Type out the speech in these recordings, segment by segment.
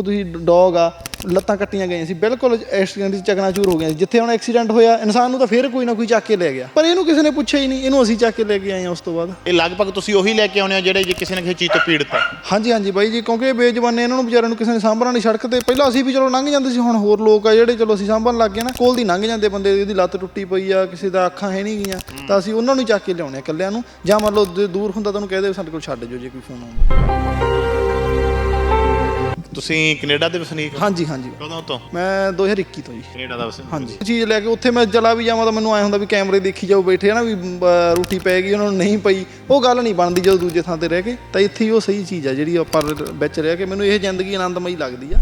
ਦੇਖੋ ਤੁਸੀਂ ਡੌਗ ਆ ਲੱਤਾਂ ਕੱਟੀਆਂ ਗਈਆਂ ਸੀ ਬਿਲਕੁਲ ਐਕਸੀਡੈਂਟ ਦੀ ਚਕਨਾਚੂਰ ਹੋ ਗਿਆ ਸੀ। ਜਿੱਥੇ ਹੁਣ ਐਕਸੀਡੈਂਟ ਹੋਇਆ ਇਨਸਾਨ ਨੂੰ ਤਾਂ ਫੇਰ ਕੋਈ ਨਾ ਕੋਈ ਚੱਕ ਕੇ ਲੈ ਗਿਆ। ਪਰ ਇਹਨੂੰ ਕਿਸੇ ਨੇ ਪੁੱਛਿਆ ਹੀ ਨਹੀਂ ਇਹਨੂੰ ਅਸੀਂ ਚੱਕ ਕੇ ਲੈ ਕੇ ਆਏ ਹਾਂ ਉਸ ਤੋਂ ਬਾਅਦ। ਇਹ ਲਗਭਗ ਤੁਸੀਂ ਉਹੀ ਲੈ ਕੇ ਆਉਣੇ ਹੋ ਜਿਹੜੇ ਜੇ ਕਿਸੇ ਨੇ ਕਿਸੇ ਚੀਜ਼ ਤੋਂ ਪੀੜਤ ਹੈ? ਹਾਂਜੀ ਹਾਂਜੀ ਬਾਈ ਜੀ ਕਿਉਂਕਿ ਇਹ ਬੇਜ਼ਬਾਨੇ ਇਹਨਾਂ ਨੂੰ ਵਿਚਾਰਿਆਂ ਨੂੰ ਕਿਸੇ ਨੇ ਸਾਂਭਣਾ ਨਹੀਂ ਸੜਕ ਤੇ। ਪਹਿਲਾਂ ਅਸੀਂ ਵੀ ਚਲੋ ਲੰਘ ਜਾਂਦੇ ਸੀ ਹੁਣ ਹੋਰ ਲੋਕ ਆ ਜਿਹੜੇ ਚਲੋ ਅਸੀਂ ਸਾਂਭਣ ਲੱਗ ਗਏ ਨਾ ਕੋਲ ਦੀ ਲੰਘ ਜਾਂਦੇ ਬੰਦੇ ਦੀ ਉਹਦੀ ਲੱਤ ਟੁੱਟੀ ਪਈ ਆ ਕਿਸੇ ਦਾ ਅੱਖਾਂ ਹੈ ਨਹੀਂ ਗਈਆਂ। ਤਾਂ ਅਸੀਂ ਉਹਨਾਂ ਨੂੰ ਚੱਕ ਕੇ ਲਿਆਉਣੇ ਆ ਇਕੱਲਿਆਂ ਨੂੰ। ਜਾਂ ਮੰਨ ਲਓ ਦੂਰ ਹੁੰਦਾ ਤਾਂ ਉਹਨੂੰ ਕਹਦੇ ਸਾਡੇ ਕੋਲ ਛੱਡ ਜਾਓ ਜੇ ਕੋਈ ਫੋਨ ਆਉਂਦਾ। ਤੁਸੀਂ ਕੈਨੇਡਾ ਦੇ ਵਸਨੀਕ ਹੋ? ਹਾਂਜੀ ਹਾਂਜੀ। ਕਦੋਂ ਤੋਂ? ਮੈਂ 2021 ਤੋਂ ਜੀ। ਕੈਨੇਡਾ ਦਾ ਵਸਨੀਕ ਹਾਂਜੀ। ਚੀਜ਼ ਲੈ ਕੇ ਉੱਥੇ ਮੈਂ ਚਲਾ ਵੀ ਜਾਵਾਂ ਤਾਂ ਮੈਨੂੰ ਐ ਹੁੰਦਾ ਵੀ ਕੈਮਰੇ ਦੇਖੀ ਜਾਓ ਬੈਠੇ ਆ ਨਾ ਵੀ ਰੋਟੀ ਪੈ ਗਈ ਉਹਨਾਂ ਨੂੰ ਨਹੀਂ ਪਈ। ਉਹ ਗੱਲ ਨਹੀਂ ਬਣਦੀ ਜਦੋਂ ਦੂਜੇ ਥਾਂ ਤੇ ਰਹਿ ਕੇ। ਤਾਂ ਇੱਥੇ ਹੀ ਉਹ ਸਹੀ ਚੀਜ਼ ਆ ਜਿਹੜੀ ਆਪਾਂ ਵਿੱਚ ਰਹਿ ਕੇ ਮੈਨੂੰ ਇਹ ਜ਼ਿੰਦਗੀ ਆਨੰਦਮਈ ਲੱਗਦੀ ਆ।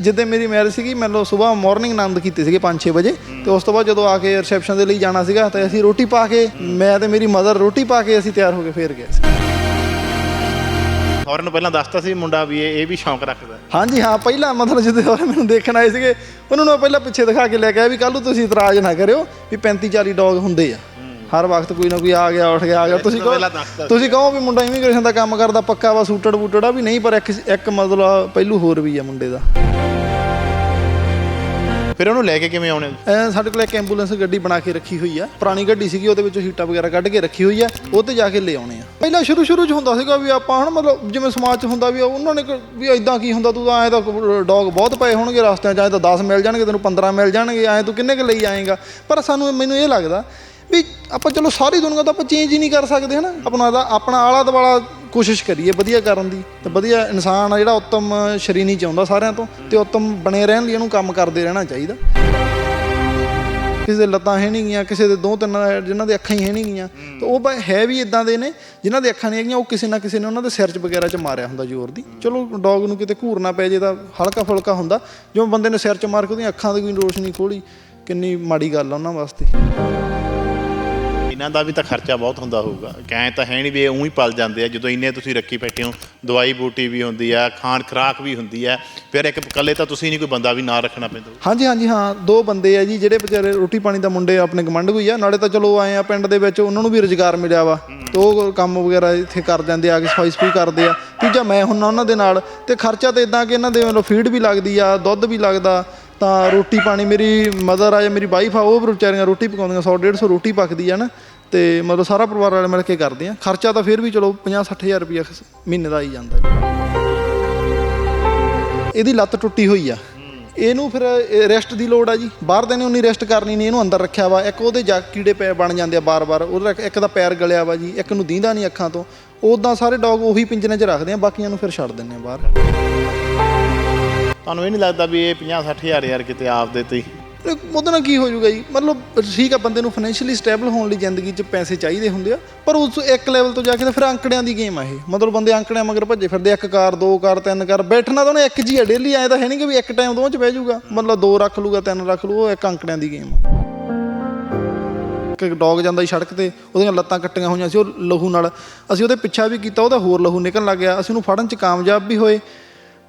ਜਿੱਦੇ ਮੇਰੀ ਮੈਰਿਜ ਸੀਗੀ ਮੈਨੂੰ ਸਵੇਰ ਮਾਰਨਿੰਗ ਆਨੰਦ ਕੀਤੇ ਸੀਗੇ 5-6 ਵਜੇ। ਤੇ ਉਸ ਤੋਂ ਬਾਅਦ ਜਦੋਂ ਆ ਕੇ ਰਿਸੈਪਸ਼ਨ ਦੇ ਲਈ ਜਾਣਾ ਸੀਗਾ ਤਾਂ ਅਸੀਂ ਰੋਟੀ ਪਾ ਕੇ ਮੈਂ ਤੇ ਮੇਰੀ ਮਦਰ ਰੋਟੀ ਪਾ ਕੇ ਅਸੀਂ ਤਿਆਰ ਹੋ ਕੇ ਫੇਰ ਗਏ ਸੀ। ਔਰ ਨੂੰ ਪਹਿਲਾਂ ਦੱਸਤਾ ਸੀ ਮੁੰਡਾ ਵੀ ਇਹ ਇਹ ਵੀ ਸ਼ੌਂਕ ਰੱਖਦਾ। ਹਾਂਜੀ ਹਾਂ ਪਹਿਲਾਂ ਮਤਲਬ ਜਦੋਂ ਉਹ ਮੈਨੂੰ ਦੇਖਣ ਆਏ ਸੀਗੇ ਉਹਨਾਂ ਨੂੰ ਮੈਂ ਪਹਿਲਾਂ ਪਿੱਛੇ ਦਿਖਾ ਕੇ ਲੈ ਕੇ ਆਇਆ ਵੀ ਕੱਲ ਨੂੰ ਤੁਸੀਂ ਇਤਰਾਜ਼ ਨਾ ਕਰਿਓ ਵੀ 35 40 ਡੌਗ ਹੁੰਦੇ ਆ। ਹਰ ਵਕਤ ਕੋਈ ਨਾ ਕੋਈ ਆ ਗਿਆ ਉੱਠ ਗਿਆ ਆ ਗਿਆ। ਤੁਸੀਂ ਕਹੋ ਪਹਿਲਾਂ ਦੱਸਤਾ ਤੁਸੀਂ ਕਹੋ ਵੀ ਮੁੰਡਾ ਇਮੀਗ੍ਰੇਸ਼ਨ ਦਾ ਕੰਮ ਕਰਦਾ ਪੱਕਾ ਵਾ ਸੂਟਡ ਬੂਟਡ ਆ ਵੀ ਨਹੀਂ ਪਰ ਇੱਕ ਇੱਕ ਮਤਲਬ ਪਹਿਲੂ ਹੋਰ ਵੀ ਆ ਮੁੰਡੇ ਦਾ। ਫਿਰ ਉਹਨੂੰ ਲੈ ਕੇ ਕਿਵੇਂ ਆਉਣੇ ਐ ਸਾਡੇ ਕੋਲ ਇੱਕ ਐਂਬੂਲੈਂਸ ਗੱਡੀ ਬਣਾ ਕੇ ਰੱਖੀ ਹੋਈ ਆ। ਪੁਰਾਣੀ ਗੱਡੀ ਸੀਗੀ, ਉਹਦੇ ਵਿੱਚੋਂ ਸੀਟਾਂ ਵਗੈਰਾ ਕੱਢ ਕੇ ਰੱਖੀ ਹੋਈ ਆ। ਉਹ ਤੇ ਜਾ ਕੇ ਲੈ ਆਉਣੇ ਆ। ਪਹਿਲਾਂ ਸ਼ੁਰੂ ਸ਼ੁਰੂ 'ਚ ਹੁੰਦਾ ਸੀਗਾ ਵੀ ਆਪਾਂ ਹਣ ਮਤਲਬ ਜਿਵੇਂ ਸਮਾਜ 'ਚ ਹੁੰਦਾ ਵੀ ਉਹਨਾਂ ਨੇ ਕ- ਵੀ ਐਦਾਂ ਕੀ ਹੁੰਦਾ, ਤੂੰ ਤਾਂ ਐਂ ਤਾਂ ਡੌਗ ਬਹੁਤ ਪਏ ਹੋਣਗੇ ਰਸਤਿਆਂ 'ਚ, ਐਂ ਤਾਂ 10 ਮਿਲ ਜਾਣਗੇ, ਤੈਨੂੰ 15 ਮਿਲ ਜਾਣਗੇ, ਐਂ ਤੂੰ ਕਿੰਨੇ ਕੁ ਲਈ ਆਏਗਾ। ਪਰ ਸਾਨੂੰ ਮੈਨੂੰ ਇਹ ਲੱਗਦਾ ਵੀ ਆਪਾਂ ਚਲੋ ਸਾਰੀ ਦੁਨੀਆ ਤਾਂ ਆਪਾਂ ਚੇਂਜ ਹੀ ਨਹੀਂ ਕਰ ਸਕਦੇ ਹਨਾ। ਆਪਣਾ ਦਾ ਆਪਣਾ ਆਲਾ ਦੁਆਲਾ ਕੋਸ਼ਿਸ਼ ਕਰੀਏ ਵਧੀਆ ਕਰਨ ਦੀ ਤੇ ਵਧੀਆ ਇਨਸਾਨ ਆ ਜਿਹੜਾ ਉੱਤਮ ਸ਼ਰੀਨੀ ਚਾਹੁੰਦਾ ਸਾਰਿਆਂ ਤੋਂ ਤੇ ਉੱਤਮ ਬਣੇ ਰਹਿਣ ਲਈ ਇਹਨੂੰ ਕੰਮ ਕਰਦੇ ਰਹਿਣਾ ਚਾਹੀਦਾ। ਕਿਸੇ ਦੇ ਲੱਤਾਂ ਹੈ ਨਹੀਂ ਗੀਆਂ ਕਿਸੇ ਦੇ ਦੋ ਤਿੰਨ ਜਿਨ੍ਹਾਂ ਦੇ ਅੱਖਾਂ ਹੀ ਹੈ ਨਹੀਂ ਗੀਆਂ ਤਾਂ ਉਹ ਹੈ ਵੀ ਇਦਾਂ ਦੇ ਨੇ, ਜਿਨ੍ਹਾਂ ਦੇ ਅੱਖਾਂ ਨਹੀਂ ਹੈਗੀਆਂ, ਉਹ ਕਿਸੇ ਨਾ ਕਿਸੇ ਨੇ ਉਹਨਾਂ ਦੇ ਸਿਰ 'ਚ ਵਗੈਰਾ 'ਚ ਮਾਰਿਆ ਹੁੰਦਾ ਜ਼ੋਰ ਦੀ। ਚਲੋ ਡੌਗ ਨੂੰ ਕਿਤੇ ਘੂਰ ਨਾ ਪੈ ਜੇ ਤਾਂ ਹਲਕਾ ਫੁਲਕਾ ਹੁੰਦਾ, ਜਿਵੇਂ ਬੰਦੇ ਨੇ ਸਿਰ 'ਚ ਮਾਰ ਕੇ ਉਹਦੀਆਂ ਅੱਖਾਂ ਦੀ ਕੋਈ ਰੋਸ਼ਨੀ ਖੋਲੀ, ਕਿੰਨੀ ਮਾੜੀ ਗੱਲ ਆ ਉਹਨਾਂ ਵਾਸਤੇ। ਇਹਨਾਂ ਦਾ ਵੀ ਤਾਂ ਖਰਚਾ ਬਹੁਤ ਹੁੰਦਾ ਹੋਊਗਾ। ਕਹਿ ਤਾਂ ਹੈ ਨਹੀਂ ਵੀ ਉਹੀ ਪਲ ਜਾਂਦੇ ਆ ਜਦੋਂ ਇੰਨੇ ਤੁਸੀਂ ਰੱਖੀ ਬੈਠੇ ਹੋ ਦਵਾਈ ਬੂਟੀ ਵੀ ਹੁੰਦੀ ਆ ਖਾਣ ਖਰਾਕ ਵੀ ਹੁੰਦੀ ਆ ਫਿਰ ਇੱਕ ਇਕੱਲੇ ਤਾਂ ਤੁਸੀਂ ਨਹੀਂ ਕੋਈ ਬੰਦਾ ਵੀ ਨਾਲ ਰੱਖਣਾ ਪੈਂਦਾ ਹਾਂਜੀ ਹਾਂਜੀ ਹਾਂ ਦੋ ਬੰਦੇ ਆ ਜੀ ਜਿਹੜੇ ਵਿਚਾਰੇ ਰੋਟੀ ਪਾਣੀ ਦਾ ਮੁੰਡੇ ਆਪਣੇ ਗਮੰਡ ਕੋਈ ਆ ਨਾਲੇ ਤਾਂ ਚਲੋ ਆਏ ਆ ਪਿੰਡ ਦੇ ਵਿੱਚ ਉਹਨਾਂ ਨੂੰ ਵੀ ਰੁਜ਼ਗਾਰ ਮਿਲਿਆ ਵਾ। ਤੇ ਉਹ ਕੰਮ ਵਗੈਰਾ ਇੱਥੇ ਕਰ ਜਾਂਦੇ ਆ ਕੇ ਸਫ਼ਾਈ ਸਫੂਈ ਕਰਦੇ ਆ। ਤੀਜਾ ਮੈਂ ਹੁੰਨਾ ਉਹਨਾਂ ਦੇ ਨਾਲ ਤੇ ਖਰਚਾ ਤਾਂ ਇਦਾਂ ਕਿ ਇਹਨਾਂ ਦੇ ਮਤਲਬ ਫੀਡ ਵੀ ਲੱਗਦੀ ਆ ਦੁੱਧ ਵੀ ਲੱਗਦਾ ਤਾਂ ਰੋਟੀ ਪਾਣੀ ਮੇਰੀ ਮਦਰ ਆ ਜਾਂ ਮੇਰੀ ਵਾਈਫ ਆ ਉਹ ਵੀ ਵਿਚਾਰੀਆਂ ਰੋਟੀ ਪਕਾਉਂਦੀਆਂ 100 150 ਰੋਟੀ ਪੱਕਦੀ ਆ ਨਾ। ਤੇ ਮਤਲਬ ਸਾਰਾ ਪਰਿਵਾਰ ਵਾਲੇ ਮਿਲ ਕੇ ਕਰਦੇ ਆ। ਖਰਚਾ ਤਾਂ ਫਿਰ ਵੀ ਚਲੋ 50 60000 ਰੁਪਇਆ ਮਹੀਨੇ ਦਾ ਹੀ ਜਾਂਦਾ ਜੀ ਇਹਦੀ ਲੱਤ ਟੁੱਟੀ ਹੋਈ ਆ। ਇਹਨੂੰ ਫਿਰ ਰੈਸਟ ਦੀ ਲੋੜ ਆ ਜੀ। ਬਾਹਰ ਦੇ ਨੇ ਉਨੀ ਰੈਸਟ ਕਰਨੀ ਨਹੀਂ, ਇਹਨੂੰ ਅੰਦਰ ਰੱਖਿਆ ਵਾ। ਇੱਕ ਉਹਦੇ ਜਾ ਕੀੜੇ ਪੈ ਬਣ ਜਾਂਦੇ ਆ ਬਾਰ-ਬਾਰ। ਉਹਦਾ ਇੱਕ- ਦਾ ਪੈਰ ਗਲਿਆ ਵਾ ਜੀ, ਇੱਕ ਨੂੰ ਦੀਂਦਾ ਨਹੀਂ ਅੱਖਾਂ ਤੋਂ। ਉਦਾਂ ਸਾਰੇ ਡੌਗ ਉਹੀ ਪਿੰਜਰੇ 'ਚ ਰੱਖਦੇ ਆ, ਬਾਕੀਆਂ ਨੂੰ ਫਿਰ ਛੱਡ ਦਿੰਦੇ ਆ ਬਾਹਰ। ਤੁਹਾਨੂੰ ਇਹ ਨਹੀਂ ਲੱਗਦਾ ਵੀ ਇਹ 50 60000 ਯਾਰ ਕਿਤੇ ਆਪ ਦੇ ਤੇ ਹੀ ਉਹਦੇ ਨਾਲ ਕੀ ਹੋ ਜਾਊਗਾ ਜੀ? ਮਤਲਬ ਠੀਕ ਆ, ਬੰਦੇ ਨੂੰ ਫਾਈਨੈਂਸ਼ੀਅਲੀ ਸਟੇਬਲ ਹੋਣ ਲਈ ਜ਼ਿੰਦਗੀ 'ਚ ਪੈਸੇ ਚਾਹੀਦੇ ਹੁੰਦੇ ਆ, ਪਰ ਉਸ ਇੱਕ ਲੈਵਲ ਤੋਂ ਜਾ ਕੇ ਤਾਂ ਫਿਰ ਅੰਕੜਿਆਂ ਦੀ ਗੇਮ ਆ ਇਹ। ਮਤਲਬ ਬੰਦੇ ਅੰਕੜਿਆਂ ਮਗਰ ਭੱਜੇ ਫਿਰਦੇ ਇੱਕ ਕਾਰ, ਦੋ ਕਾਰ, ਤਿੰਨ ਕਾਰ, ਬੈਠਣਾ ਤਾਂ ਉਹਨੇ ਇੱਕ ਜੀ ਆ ਡੇਲੀ ਆਏ ਤਾਂ ਹੈ ਨਹੀਂ ਕਿ ਵੀ ਇੱਕ ਟਾਈਮ ਦੋਵਾਂ 'ਚ ਬਹਿ ਜਾਊਗਾ। ਮਤਲਬ ਦੋ ਰੱਖ ਲੂਗਾ ਤਿੰਨ ਰੱਖ ਲੂ ਉਹ ਇੱਕ ਅੰਕੜਿਆਂ ਦੀ ਗੇਮ ਆ। ਇੱਕ ਡੌਗ ਜਾਂਦਾ ਸੀ ਸੜਕ ਤੇ ਉਹਦੀਆਂ ਲੱਤਾਂ ਕੱਟੀਆਂ ਹੋਈਆਂ ਸੀ, ਉਹ ਲਹੂ ਨਾਲ। ਅਸੀਂ ਉਹਦੇ ਪਿੱਛਾ ਵੀ ਕੀਤਾ, ਉਹਦਾ ਹੋਰ ਲਹੂ ਨਿਕਲਣ ਲੱਗ ਗਿਆ। ਅਸੀਂ ਉਹਨੂੰ ਫੜਨ 'ਚ ਕਾਮਯਾਬ ਵੀ ਹੋਏ।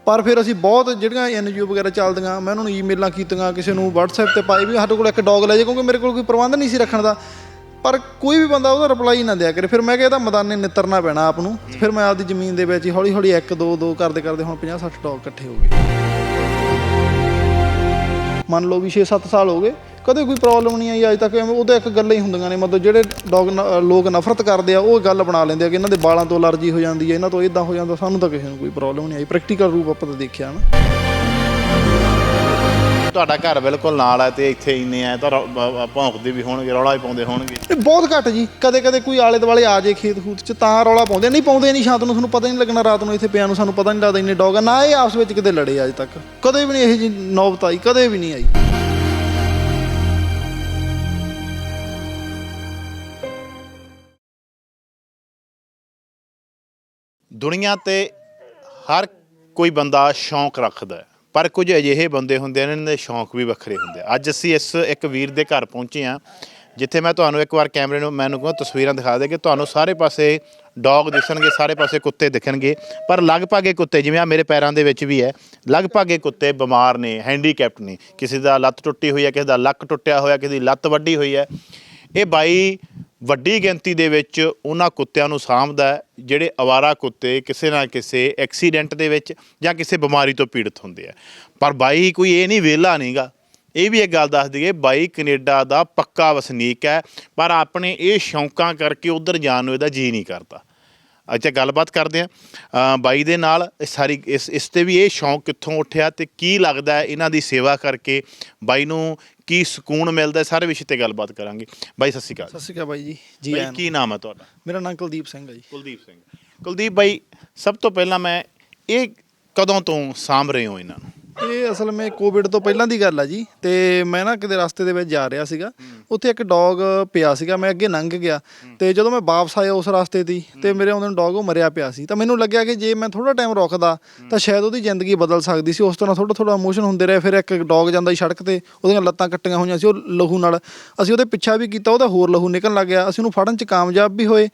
ਪਰ ਫਿਰ ਅਸੀਂ ਬਹੁਤ ਜਿਹੜੀਆਂ ਐਨਜੀਓ ਵਗੈਰਾ ਚੱਲਦੀਆਂ ਮੈਂ ਉਹਨਾਂ ਨੂੰ ਈਮੇਲਾਂ ਕੀਤੀਆਂ ਕਿਸੇ ਨੂੰ WhatsApp ਤੇ ਪਾਈ ਵੀ ਸਾਡੇ ਕੋਲ ਇੱਕ ਡੌਗ ਲੈ ਜਾ ਕਿਉਂਕਿ ਮੇਰੇ ਕੋਲ ਕੋਈ ਪ੍ਰਬੰਧ ਨਹੀਂ ਸੀ ਰੱਖਣ ਦਾ। ਪਰ ਕੋਈ ਵੀ ਬੰਦਾ ਉਹਦਾ ਰਿਪਲਾਈ ਨਾ ਦਿਆ ਕਰੇ। ਫਿਰ ਮੈਂ ਕਿਹਾ ਇਹਦਾ ਮੈਦਾਨੇ ਨਿੱਤਰਨਾ ਪੈਣਾ ਆਪ ਨੂੰ। ਫਿਰ ਮੈਂ ਆਪਦੀ ਜ਼ਮੀਨ ਦੇ ਵਿੱਚ ਹੀ ਹੌਲੀ ਹੌਲੀ ਇੱਕ ਦੋ ਦੋ ਕਰਦੇ ਕਰਦੇ ਹੁਣ 50 60 ਡੌਗ ਇਕੱਠੇ ਹੋ ਗਏ। ਮੰਨ ਲਓ ਵੀ 6-7 ਸਾਲ ਹੋ ਗਏ। ਕਦੇ ਕੋਈ ਪ੍ਰੋਬਲਮ ਨਹੀਂ ਆਈ ਅੱਜ ਤੱਕ ਐਵੇਂ ਉਹਦੇ ਇੱਕ ਗੱਲਾਂ ਹੀ ਹੁੰਦੀਆਂ ਨੇ ਮਤਲਬ ਜਿਹੜੇ ਡੌਗ ਲੋਕ ਨਫ਼ਰਤ ਕਰਦੇ ਆ ਉਹ ਗੱਲ ਬਣਾ ਲੈਂਦੇ ਆ ਕਿ ਇਹਨਾਂ ਦੇ ਵਾਲਾਂ ਤੋਂ ਅਲਰਜੀ ਹੋ ਜਾਂਦੀ ਹੈ ਇਹਨਾਂ ਤੋਂ ਇਦਾਂ ਹੋ ਜਾਂਦਾ ਸਾਨੂੰ ਤਾਂ ਕਿਸੇ ਨੂੰ ਕੋਈ ਪ੍ਰੋਬਲਮ ਨਹੀਂ ਆਈ। ਪ੍ਰੈਕਟੀਕਲ ਰੂਪ ਆਪਾਂ ਤਾਂ ਦੇਖਿਆ ਨਾ। ਤੁਹਾਡਾ ਘਰ ਬਿਲਕੁਲ ਨਾਲ ਹੈ ਤੇ ਇੱਥੇ ਇੰਨੇ ਆ ਤਾਂ ਰੌ- ਬ- ਬ- ਭੌਂਕਦੇ ਵੀ ਹੋਣਗੇ ਰੌਲਾ ਵੀ ਪਾਉਂਦੇ ਹੋਣਗੇ। ਇਹ ਬਹੁਤ ਘੱਟ ਜੀ ਕਦੇ ਕਦੇ ਕੋਈ ਆਲੇ ਦੁਆਲੇ ਆ ਜੇ ਖੇਤ ਖੂਤ ਚ ਤਾਂ ਰੌਲਾ ਪਾਉਂਦੇ ਨਹੀਂ ਪਾਉਂਦੇ ਨਹੀਂ ਸ਼ਾਂਤ ਨੂੰ ਤੁਹਾਨੂੰ ਪਤਾ ਨਹੀਂ ਲੱਗਣਾ ਰਾਤ ਨੂੰ ਇੱਥੇ ਪਿਆ ਨੂੰ ਸਾਨੂੰ ਪਤਾ ਨਹੀਂ ਲੱਗਦਾ ਇੰਨੇ ਡੌਗ ਆ ਨਾ ਇਹ ਆਪਸ ਵਿੱਚ ਕਿਤੇ ਲੜੇ ਅੱਜ ਤੱਕ। ਕਦੇ ਵੀ ਨਹੀਂ ਇਹ ਜੀ ਨੌਬਤ ਆਈ ਕਦੇ ਵੀ ਨਹੀਂ ਆਈ। ਦੁਨੀਆ ਤੇ ਹਰ ਕੋਈ ਬੰਦਾ ਸ਼ੌਂਕ ਰੱਖਦਾ ਹੈ। ਪਰ ਕੁਝ ਅਜਿਹੇ ਬੰਦੇ ਹੁੰਦੇ ਨੇ ਇਹਨਾਂ ਦੇ ਸ਼ੌਂਕ ਵੀ ਵੱਖਰੇ ਹੁੰਦੇ ਆ। ਅੱਜ ਅਸੀਂ ਇਸ ਇੱਕ ਵੀਰ ਦੇ ਘਰ ਪਹੁੰਚੇ ਆ ਜਿੱਥੇ ਮੈਂ ਤੁਹਾਨੂੰ ਇੱਕ ਵਾਰ ਕੈਮਰੇ ਨੂੰ, ਮੈਨੂੰ ਕਹਾਂ, ਤਸਵੀਰਾਂ ਦਿਖਾ ਦੇ ਕਿ ਤੁਹਾਨੂੰ ਸਾਰੇ ਪਾਸੇ ਡੌਗ ਦਿਸਣਗੇ, ਸਾਰੇ ਪਾਸੇ ਕੁੱਤੇ ਦਿਖਣਗੇ। ਪਰ ਲਗਭਗ ਇਹ ਕੁੱਤੇ, ਜਿਵੇਂ ਆ ਮੇਰੇ ਪੈਰਾਂ ਦੇ ਵਿੱਚ ਵੀ ਹੈ, ਲਗਭਗ ਇਹ ਕੁੱਤੇ ਬਿਮਾਰ ਨੇ ਹੈਂਡੀਕੈਪਟ ਨੇ। ਕਿਸੇ ਦਾ ਲੱਤ ਟੁੱਟੀ ਹੋਈ ਹੈ, ਕਿਸੇ ਦਾ ਲੱਕ ਟੁੱਟਿਆ ਹੋਇਆ, ਕਿਸੇ ਦੀ ਲੱਤ ਵੱਡੀ ਹੋਈ ਹੈ। ਇਹ ਬਾਈ ਵੱਡੀ ਗਿਣਤੀ ਦੇ ਵਿੱਚ ਉਹਨਾਂ ਕੁੱਤਿਆਂ ਨੂੰ ਸਾਂਭਦਾ ਜਿਹੜੇ ਅਵਾਰਾ ਕੁੱਤੇ ਕਿਸੇ ਨਾ ਕਿਸੇ ਐਕਸੀਡੈਂਟ ਦੇ ਵਿੱਚ ਜਾਂ ਕਿਸੇ ਬਿਮਾਰੀ ਤੋਂ ਪੀੜਤ ਹੁੰਦੇ ਆ। ਪਰ ਬਾਈ ਕੋਈ ਇਹ ਨਹੀਂ ਵਿਹਲਾ ਨਹੀਂਗਾ। ਇਹ ਵੀ ਇੱਕ ਗੱਲ ਦੱਸ ਦਈਏ, ਬਾਈ ਕੈਨੇਡਾ ਦਾ ਪੱਕਾ ਵਸਨੀਕ ਹੈ, ਪਰ ਆਪਣੇ ਇਹ ਸ਼ੌਂਕਾਂ ਕਰਕੇ ਉਧਰ ਜਾਣ ਨੂੰ ਇਹਦਾ ਜੀ ਨਹੀਂ ਕਰਦਾ। ਅੱਛਾ, ਗੱਲਬਾਤ ਕਰਦੇ ਆ ਬਾਈ ਦੇ ਨਾਲ ਇਹ ਸਾਰੀ ਇਸ ਇਸ ਤੇ ਵੀ ਇਹ ਸ਼ੌਂਕ ਕਿੱਥੋਂ ਉੱਠਿਆ ਤੇ ਕੀ ਲੱਗਦਾ ਇਹਨਾਂ ਦੀ ਸੇਵਾ ਕਰਕੇ ਬਾਈ ਨੂੰ ਕੀ ਸਕੂਨ ਮਿਲਦਾ ਸਾਰੇ ਵਿਸ਼ੇ ਤੇ ਗੱਲਬਾਤ ਕਰਾਂਗੇ। ਬਾਈ ਸਤਿ ਸ਼੍ਰੀ ਅਕਾਲ ਸਤਿ ਸ਼੍ਰੀ ਅਕਾਲ ਬਾਈ ਜੀ। ਜੀ ਬਾਈ ਆਇਆਂ ਨੂੰ। ਕੀ ਨਾਮ ਹੈ ਤੁਹਾਡਾ? ਮੇਰਾ ਨਾਮ ਕੁਲਦੀਪ ਸਿੰਘ ਹੈ ਜੀ। ਕੁਲਦੀਪ ਸਿੰਘ। ਕੁਲਦੀਪ ਬਾਈ ਸਭ ਤੋਂ ਪਹਿਲਾਂ ਮੈਂ ਇਹ ਕਦੋਂ ਤੋਂ ਸਾਂਭ ਰਹੇ ਹੋ ਇਹਨਾਂ ਨੂੰ? ਇਹ ਅਸਲ ਵਿੱਚ ਕੋਵਿਡ ਤੋਂ ਪਹਿਲਾਂ ਦੀ ਗੱਲ ਆ ਜੀ ਤੇ ਮੈਂ ਨਾ ਕਿਤੇ ਰਸਤੇ ਦੇ ਵਿੱਚ ਜਾ ਰਿਹਾ ਸੀਗਾ। ਉੱਥੇ ਇੱਕ ਡੌਗ ਪਿਆ ਸੀਗਾ ਮੈਂ ਅੱਗੇ ਲੰਘ ਗਿਆ। ਤੇ ਜਦੋਂ ਮੈਂ ਵਾਪਸ ਆਇਆ ਉਸ ਰਸਤੇ ਦੀ ਤੇ ਮੇਰੇ ਆਉਂਦੇ ਨੂੰ ਡੌਗ ਉਹ ਮਰਿਆ ਪਿਆ ਸੀ। ਤਾਂ ਮੈਨੂੰ ਲੱਗਿਆ ਕਿ ਜੇ ਮੈਂ ਥੋੜਾ ਟਾਈਮ ਰੁਕਦਾ ਤਾਂ ਸ਼ਾਇਦ ਉਹਦੀ ਜ਼ਿੰਦਗੀ ਬਦਲ ਸਕਦੀ ਸੀ। ਉਸ ਤਰ੍ਹਾਂ ਥੋੜਾ ਥੋੜਾ ਇਮੋਸ਼ਨ ਹੁੰਦੇ ਰਹੇ। ਫਿਰ ਇੱਕ ਡੌਗ ਜਾਂਦਾ ਸੀ ਸੜਕ ਤੇ ਉਹਦੀਆਂ ਲੱਤਾਂ ਕੱਟੀਆਂ ਹੋਈਆਂ ਸੀ ਉਹ ਲਹੂ ਨਾਲ। ਅਸੀਂ ਉਹਦੇ ਪਿੱਛਾ ਵੀ ਕੀਤਾ ਉਹਦਾ ਹੋਰ ਲਹੂ ਨਿਕਲਣ ਲੱਗ ਗਿਆ। ਅਸੀਂ ਉਹਨੂੰ ਫੜਨ 'ਚ ਕਾਮਯਾਬ ਵੀ ਹੋਏ।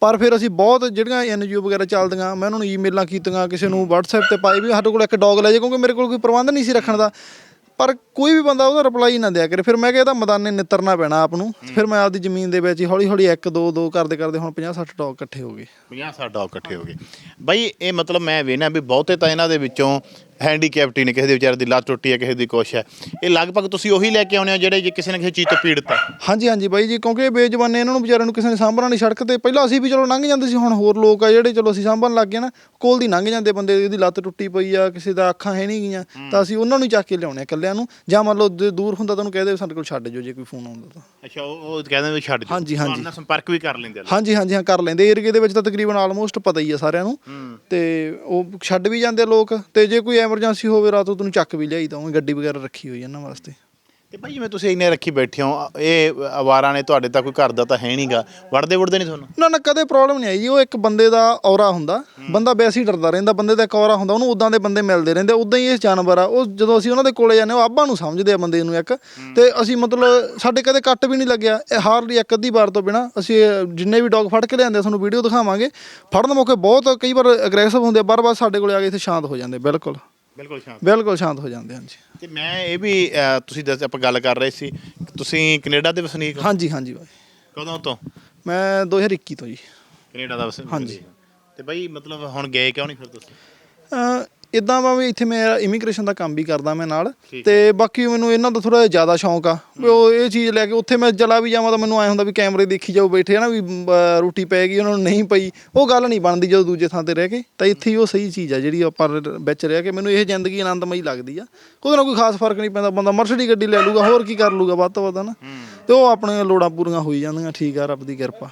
ਪਰ ਫਿਰ ਅਸੀਂ ਬਹੁਤ ਜਿਹੜੀਆਂ ਐਨਜੀਓ ਵਗੈਰਾ ਚੱਲਦੀਆਂ ਮੈਂ ਉਹਨਾਂ ਨੂੰ ਈਮੇਲਾਂ ਕੀਤੀਆਂ ਕਿਸੇ ਨੂੰ WhatsApp ਤੇ ਪਾਈ ਵੀ ਸਾਡੇ ਕੋਲ ਇੱਕ ਡੌਗ ਲੈ ਜਾ ਕਿਉਂਕਿ ਮੇਰੇ ਕੋਲ ਕੋਈ ਪ੍ਰਬੰਧ ਨਹੀਂ ਸੀ ਰੱਖਣ ਦਾ। ਪਰ ਕੋਈ ਵੀ ਬੰਦਾ ਉਹਦਾ ਰਿਪਲਾਈ ਨਾ ਦਿਆ ਕਰੇ। ਫਿਰ ਮੈਂ ਕਿਹਾ ਇਹਦਾ ਮੈਦਾਨੇ ਨਿੱਤਰਨਾ ਪੈਣਾ ਆਪ ਨੂੰ। ਫਿਰ ਮੈਂ ਆਪਦੀ ਜ਼ਮੀਨ ਦੇ ਵਿੱਚ ਹੀ ਹੌਲੀ ਹੌਲੀ ਇੱਕ ਦੋ ਦੋ ਕਰਦੇ ਕਰਦੇ ਹੁਣ 50 60 ਡੌਗ ਇਕੱਠੇ ਹੋ ਗਏ। 50 60 ਡੌਗ ਇਕੱਠੇ ਹੋ ਗਏ। ਬਾਈ ਇਹ ਮਤਲਬ ਮੈਂ ਵੇਖਣਾ ਵੀ ਬਹੁਤੇ ਤਾਂ ਇਹਨਾਂ ਦੇ ਵਿੱਚੋਂ ਹੈਂਡੀਕੈਪਟੀ ਨੇ, ਕਿਸੇ ਦੇ ਵਿਚਾਰੇ ਦੀ ਲੱਤ ਟੁੱਟੀ ਹੈ, ਕਿਸੇ ਦੀ ਕੁਛ ਹੈ। ਇਹ ਲਗਭਗ ਤੁਸੀਂ ਉਹੀ ਲੈ ਕੇ ਆਉਂਦੇ ਹੋ ਜਿਹੜੇ ਜੇ ਕਿਸੇ ਨਾ ਕਿਸੇ ਚੀਜ਼ ਤੋਂ ਪੀੜਤ ਹੈ। ਹਾਂਜੀ ਹਾਂਜੀ ਬਾਈ ਜੀ, ਕਿਉਂਕਿ ਇਹ ਬੇਜ਼ਬਾਨੇ ਇਹਨਾਂ ਨੂੰ ਵਿਚਾਰਿਆਂ ਨੂੰ ਕਿਸੇ ਨੇ ਸਾਂਭਣਾ ਨਹੀਂ, ਸੜਕ ਤੇ ਪਹਿਲਾਂ ਅਸੀਂ ਵੀ ਚਲੋ ਲੰਘ ਜਾਂਦੇ ਸੀ, ਹੁਣ ਹੋਰ ਲੋਕ ਆ ਜਿਹੜੇ, ਚਲੋ ਅਸੀਂ ਸਾਂਭਣ ਲੱਗ ਗਏ ਨਾ ਕੋਲ ਦੀ ਲੰਘ ਜਾਂਦੇ ਬੰਦੇ ਦੀ ਲੱਤ ਟੁੱਟੀ ਪਈ ਆ ਕਿਸੇ ਦਾ ਅੱਖਾਂ ਹੈ ਨਹੀਂ ਗਈਆਂ ਤਾਂ ਅਸੀਂ ਉਹਨਾਂ ਨੂੰ ਚੱਕ ਕੇ ਲਿਆਉਣੇ ਆ ਇਕੱਲਿਆਂ ਨੂੰ ਜਾਂ ਮੰਨ ਲਓ ਜੇ ਦੂਰ ਹੁੰਦਾ ਤਾਂ ਉਹਨੂੰ ਕਹਦੇ ਸਾਡੇ ਕੋਲ ਛੱਡ ਜਾਓ ਜੇ ਕੋਈ ਫੋਨ ਆਉਂਦਾ ਤਾਂ। ਅੱਛਾ ਉਹ ਉਹ ਕਹਿੰਦੇ ਵੀ ਛੱਡ ਦਿਓ ਹਾਂਜੀ, ਹਾਂਜੀ। ਨਾਲ ਸੰਪਰਕ ਵੀ ਕਰ ਲੈਂਦੇ ਆ ਲੋਕ। ਹਾਂਜੀ ਹਾਂਜੀ ਹਾਂ ਕਰ ਲੈਂਦੇ। ਏਰੀਏ ਦੇ ਵਿੱਚ ਤਾਂ ਤਕਰੀਬਨ ਆਲਮੋਸਟ ਪਤਾ ਹੀ ਆ ਸਾਰਿਆਂ ਨੂੰ। ਤੇ ਉਹ ਛੱਡ ਵੀ ਜਾਂਦੇ ਲੋਕ ਤੇ ਜੇ ਕੋਈ ਐਮਰਜੈਂਸੀ ਹੋਵੇ ਰਾਤ ਨੂੰ ਤੈਨੂੰ ਚੱਕ ਵੀ ਲਿਆਈ ਤਾਂ ਉਹ ਗੱਡੀ ਵਗੈਰਾ ਰੱਖੀ ਹੋਈ ਆ ਇਹਨਾਂ ਵਾਸਤੇ। ਤੇ ਭਾਈ ਜਿਵੇਂ ਤੁਸੀਂ ਇੰਨੇ ਰੱਖੀ ਬੈਠੇ ਹੋ ਇਹ ਆਵਾਰਾਂ ਨੇ ਤੁਹਾਡੇ ਤਾਂ ਕੋਈ ਘਰ ਦਾ ਤਾਂ ਹੈ ਨਹੀਂਗਾ। ਵੜਦੇ ਵੜਦੇ ਨਹੀਂ ਤੁਹਾਨੂੰ? ਨਾ ਨਾ ਕਦੇ ਪ੍ਰੋਬਲਮ ਨਹੀਂ ਆਈ ਜੀ। ਉਹ ਇੱਕ ਬੰਦੇ ਦਾ ਔਰਾ ਹੁੰਦਾ। ਬੰਦਾ ਵੈਸੇ ਹੀ ਡਰਦਾ ਰਹਿੰਦਾ। ਬੰਦੇ ਦਾ ਇੱਕ ਔਰਾ ਹੁੰਦਾ ਉਹਨੂੰ ਉਦਾਂ ਦੇ ਬੰਦੇ ਮਿਲਦੇ ਰਹਿੰਦੇ ਉਦਾਂ ਹੀ ਇਹ ਜਾਨਵਰ ਆ। ਉਹ ਜਦੋਂ ਅਸੀਂ ਉਹਨਾਂ ਦੇ ਕੋਲੇ ਜਾਂਦੇ ਉਹ ਆਭਾ ਨੂੰ ਸਮਝਦੇ ਆ ਬੰਦੇ ਨੂੰ ਇੱਕ। ਤੇ ਅਸੀਂ ਮਤਲਬ ਸਾਡੇ ਕਦੇ ਕੱਟ ਵੀ ਨਹੀਂ ਲੱਗਿਆ। ਇਹ ਹਾਰਡਲੀ ਇੱਕ ਅੱਧੀ ਵਾਰ ਤੋਂ ਬਿਨਾ ਅਸੀਂ ਜਿੰਨੇ ਵੀ ਡੌਗ ਫੜ ਕੇ ਲਿਆਂਦੇ ਤੁਹਾਨੂੰ ਵੀਡੀਓ ਦਿਖਾਵਾਂਗੇ। ਫੜਨ ਮੌਕੇ ਬਹੁਤ ਕਈ ਵਾਰ ਅਗਰੈਸਿਵ ਹੁੰਦੇ ਆ ਬਾਰ-ਬਾਰ ਸਾਡੇ ਕੋਲੇ ਆ ਕੇ ਇੱਥੇ ਸ਼ਾਂਤ ਹੋ ਜਾਂਦੇ ਬਿਲਕੁਲ। ਬਿਲਕੁਲ ਸ਼ਾਂਤ। ਬਿਲਕੁਲ ਸ਼ਾਂਤ ਹੋ ਜਾਂਦੇ ਹਾਂਜੀ। ਤੇ ਮੈਂ ਇਹ ਵੀ ਅਹ, ਤੁਸੀਂ ਦੱਸ ਆਪਾਂ ਗੱਲ ਕਰ ਰਹੇ ਸੀ ਕਿ ਤੁਸੀਂ ਕੈਨੇਡਾ ਦੇ ਵਸਨੀਕ ਹੋ? ਹਾਂਜੀ ਹਾਂਜੀ ਬਾਈ। ਕਦੋਂ ਤੋਂ? ਮੈਂ 2021 ਤੋਂ ਜੀ। ਕੈਨੇਡਾ ਦਾ ਵਸਨੀਕ ਹਾਂਜੀ। ਤੇ ਭਾਈ ਮਤਲਬ ਹੁਣ ਗਏ ਕਿਉਂ ਨਹੀਂ ਫਿਰ ਤੁਸੀਂ? ਅ ਇਦਾਂ ਵਾ ਵੀ ਇੱਥੇ ਮੈਂ ਇਮੀਗ੍ਰੇਸ਼ਨ ਦਾ ਕੰਮ ਵੀ ਕਰਦਾ ਮੈਂ ਨਾਲ ਤੇ ਬਾਕੀ ਮੈਨੂੰ ਇਹਨਾਂ ਦਾ ਥੋੜਾ ਜ਼ਿਆਦਾ ਸ਼ੌਂਕ ਆ। ਵੀ ਉਹ ਇਹ ਚੀਜ਼ ਲੈ ਕੇ ਉੱਥੇ ਮੈਂ ਚਲਾ ਵੀ ਜਾਵਾਂ ਤਾਂ ਮੈਨੂੰ ਐ ਹੁੰਦਾ ਵੀ ਕੈਮਰੇ ਦੇਖੀ ਜਾਓ ਬੈਠੇ ਆ ਨਾ ਵੀ ਰੋਟੀ ਪੈਗੀ ਉਹਨਾਂ ਨੂੰ ਨਹੀਂ ਪਈ। ਉਹ ਗੱਲ ਨਹੀਂ ਬਣਦੀ ਜਦੋਂ ਦੂਜੇ ਥਾਂ ਤੇ ਰਹਿ ਕੇ। ਤਾਂ ਇੱਥੇ ਹੀ ਉਹ ਸਹੀ ਚੀਜ਼ ਆ ਜਿਹੜੀ ਆਪਾਂ ਵਿੱਚ ਰਹਿ ਕੇ ਮੈਨੂੰ ਇਹ ਜ਼ਿੰਦਗੀ ਆਨੰਦਮਈ ਲੱਗਦੀ ਆ। ਉਹਦੇ ਨਾਲ ਕੋਈ ਖਾਸ ਫ਼ਰਕ ਨਹੀਂ ਪੈਂਦਾ ਬੰਦਾ ਮਰਸਡੀ ਗੱਡੀ ਲੈ ਲੂਗਾ ਹੋਰ ਕੀ ਕਰ ਲੂਗਾ ਵੱਧ ਤੋਂ ਵੱਧ ਨਾ ਤੇ ਉਹ ਆਪਣੀਆਂ ਲੋੜਾਂ ਪੂਰੀਆਂ ਹੋਈ ਜਾਂਦੀਆਂ ਠੀਕ ਆ ਰੱਬ ਦੀ ਕਿਰਪਾ।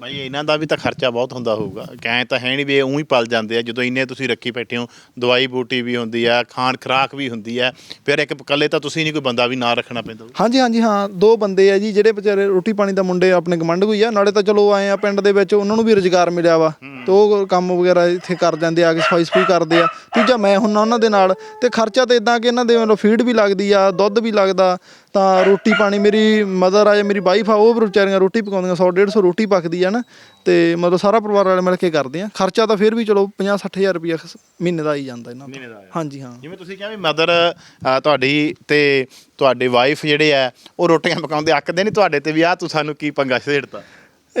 ਭਾਈ ਇਹਨਾਂ ਦਾ ਵੀ ਤਾਂ ਖਰਚਾ ਬਹੁਤ ਹੁੰਦਾ ਹੋਊਗਾ। ਕੈਂ ਤਾਂ ਹੈ ਨਹੀਂ ਵੀ ਉਹੀ ਪਲ ਜਾਂਦੇ ਆ ਜਦੋਂ ਇੰਨੇ ਤੁਸੀਂ ਰੱਖੀ ਬੈਠੇ ਹੋ। ਦਵਾਈ ਬੂਟੀ ਵੀ ਹੁੰਦੀ ਆ ਖਾਣ ਖਰਾਕ ਵੀ ਹੁੰਦੀ ਆ। ਫਿਰ ਇੱਕ ਇਕੱਲੇ ਤਾਂ ਤੁਸੀਂ ਨਹੀਂ ਕੋਈ ਬੰਦਾ ਵੀ ਨਾ ਰੱਖਣਾ ਪੈਂਦਾ। ਹਾਂਜੀ ਹਾਂਜੀ ਹਾਂ ਦੋ ਬੰਦੇ ਆ ਜੀ ਜਿਹੜੇ ਵਿਚਾਰੇ ਰੋਟੀ ਪਾਣੀ ਦਾ ਮੁੰਡੇ ਆਪਣੇ ਗਮੰਡ ਕੋਈ ਆ ਨਾਲੇ ਤਾਂ ਚਲੋ ਆਏ ਆ ਪਿੰਡ ਦੇ ਵਿੱਚ ਉਹਨਾਂ ਨੂੰ ਵੀ ਰੁਜ਼ਗਾਰ ਮਿਲਿਆ ਵਾ। ਤੇ ਉਹ ਕੰਮ ਵਗੈਰਾ ਇੱਥੇ ਕਰ ਜਾਂਦੇ ਆ ਕੇ ਸਫ਼ਾਈ ਸਫੂਈ ਕਰਦੇ ਆ। ਤੀਜਾ ਮੈਂ ਹੁੰਨਾ ਉਹਨਾਂ ਦੇ ਨਾਲ ਤੇ ਖਰਚਾ ਤਾਂ ਇਦਾਂ ਕਿ ਇਹਨਾਂ ਦੇ ਮਤਲਬ ਫੀਡ ਵੀ ਲੱਗਦੀ ਆ ਦੁੱਧ ਵੀ ਲੱਗਦਾ। ਤਾਂ ਰੋਟੀ ਪਾਣੀ ਮੇਰੀ ਮਦਰ ਆ ਜਾਂ ਮੇਰੀ ਵਾਈਫ ਆ ਉਹ ਵਿਚਾਰੀਆਂ ਰੋਟੀ ਪਕਾਉਂਦੀਆਂ 100 150 ਰੋਟੀ ਪੱਕਦੀ ਆ ਨਾ। ਤੇ ਮਤਲਬ ਸਾਰਾ ਪਰਿਵਾਰ ਵਾਲੇ ਮਿਲ ਕੇ ਕਰਦੇ ਆ। ਖਰਚਾ ਤਾਂ ਫਿਰ ਵੀ ਚਲੋ 50 60000 ਰੁਪਇਆ ਮਹੀਨੇ ਦਾ ਆਈ ਜਾਂਦਾ ਇਹਨਾਂ ਮਹੀਨੇ ਦਾ ਦਾ ਆਇਆ। ਹਾਂਜੀ ਹਾਂ। ਜਿਵੇਂ ਤੁਸੀਂ ਕਿਹਾ ਵੀ ਮਦਰ ਤੁਹਾਡੀ ਤੇ ਤੁਹਾਡੇ ਵਾਈਫ ਜਿਹੜੇ ਆ ਉਹ ਰੋਟੀਆਂ ਪਕਾਉਂਦੇ ਅੱਕਦੇ ਨਹੀਂ ਤੁਹਾਡੇ ਤੇ ਵੀ ਆ ਤੂੰ ਸਾਨੂੰ ਕੀ ਪੰਗਾ ਛੇੜਤਾ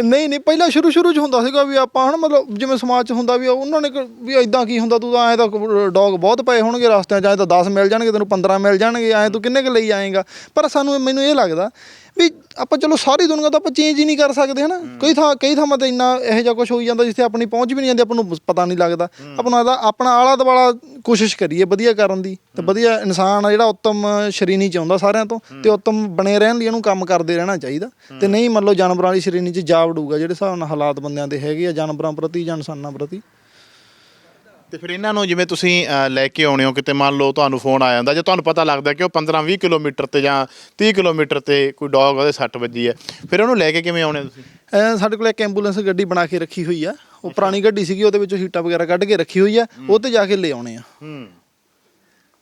ਨਹੀਂ ਨਹੀਂ, ਪਹਿਲਾਂ ਸ਼ੁਰੂ ਸ਼ੁਰੂ ਚ ਹੁੰਦਾ ਸੀਗਾ ਵੀ ਆਪਾਂ ਹਣ ਮਤਲਬ ਜਿਵੇਂ ਸਮਾਜ ਚ ਹੁੰਦਾ ਵੀ ਉਹਨਾਂ ਨੇ ਕ- ਵੀ ਇਦਾਂ ਕੀ ਹੁੰਦਾ, ਤੂੰ ਤਾਂ ਐਂ ਤਾਂ ਡੌਗ ਬਹੁਤ ਪਏ ਹੋਣਗੇ ਰਸਤਿਆਂ ਚ, ਐਂ ਤਾਂ 10 ਮਿਲ ਜਾਣਗੇ, ਤੈਨੂੰ 15 ਮਿਲ ਜਾਣਗੇ, ਐਂ ਤੂੰ ਕਿੰਨੇ ਕੁ ਲਈ ਆਏਗਾ। ਪਰ ਸਾਨੂੰ ਮੈਨੂੰ ਇਹ ਲੱਗਦਾ ਵੀ ਆਪਾਂ ਚਲੋ ਸਾਰੀ ਦੁਨੀਆ ਤਾਂ ਆਪਾਂ ਚੇਂਜ ਹੀ ਨਹੀਂ ਕਰ ਸਕਦੇ ਹਨਾ? ਕਈ ਥਾਂ ਕਈ ਥਾਵਾਂ ਤੇ ਇੰਨਾ ਇਹੋ ਜਿਹਾ ਕੁਝ ਹੋਈ ਜਾਂਦਾ ਜਿੱਥੇ ਆਪਣੀ ਪਹੁੰਚ ਵੀ ਨਹੀਂ ਜਾਂਦੀ ਆਪਾਂ ਨੂੰ ਪਤਾ ਨਹੀਂ ਲੱਗਦਾ। ਆਪਣਾ ਇਹਦਾ ਆਪਣਾ ਆਲਾ ਦੁਆਲਾ ਕੋਸ਼ਿਸ਼ ਕਰੀਏ ਵਧੀਆ ਕਰਨ ਦੀ ਤੇ ਵਧੀਆ ਇਨਸਾਨ ਆ ਜਿਹੜਾ ਉੱਤਮ ਸ਼੍ਰੇਣੀ ਚ ਆਉਂਦਾ ਸਾਰਿਆਂ ਤੋਂ ਤੇ ਉੱਤਮ ਬਣੇ ਰਹਿਣ ਲਈ ਇਹਨੂੰ ਕੰਮ ਕਰਦੇ ਰਹਿਣਾ ਚਾਹੀਦਾ। ਤੇ ਨਹੀਂ ਮੰਨ ਲਓ ਜਾਨਵਰਾਂ ਵਾਲੀ ਸ਼੍ਰੇਣੀ ਚ ਜਾ ਵੜੂਗਾ ਜਿਹੜੇ ਹਿਸਾਬ ਨਾਲ ਹਾਲਾਤ ਬੰਦਿਆਂ ਦੇ ਹੈਗੇ ਆ ਜਾਨਵਰਾਂ ਪ੍ਰਤੀ ਜਾਂ ਇਨਸਾਨਾਂ ਪ੍ਰਤੀ। ਤੇ ਫਿਰ ਇਹਨਾਂ ਨੂੰ ਜਿਵੇਂ ਤੁਸੀਂ ਲੈ ਕੇ ਆਉਣੇ ਹੋ ਕਿਤੇ ਮੰਨ ਲਓ ਤੁਹਾਨੂੰ ਫੋਨ ਆ ਜਾਂਦਾ ਜੇ ਤੁਹਾਨੂੰ ਪਤਾ ਲੱਗਦਾ ਕਿ ਉਹ 15-20 ਕਿਲੋਮੀਟਰ ਤੇ ਜਾਂ 30 ਕਿਲੋਮੀਟਰ ਤੇ ਕੋਈ ਡੌਗ ਉਹਦੇ ਸੱਟ ਵੱਜੀ ਹੈ। ਫਿਰ ਉਹਨੂੰ ਲੈ ਕੇ ਕਿਵੇਂ ਆਉਣੇ ਤੁਸੀਂ? ਐ ਸਾਡੇ ਕੋਲ ਇੱਕ ਐਂਬੂਲੈਂਸ ਗੱਡੀ ਬਣਾ ਕੇ ਰੱਖੀ ਹੋਈ ਆ। ਉਹ ਪੁਰਾਣੀ ਗੱਡੀ ਸੀਗੀ ਉਹਦੇ ਵਿੱਚੋਂ ਸੀਟਾਂ ਵਗੈਰਾ ਕੱਢ ਕੇ ਰੱਖੀ ਹੋਈ ਆ। ਉਹ ਤੇ ਜਾ ਕੇ ਲੈ ਆਉਣੇ ਆ। ਹੂੰ।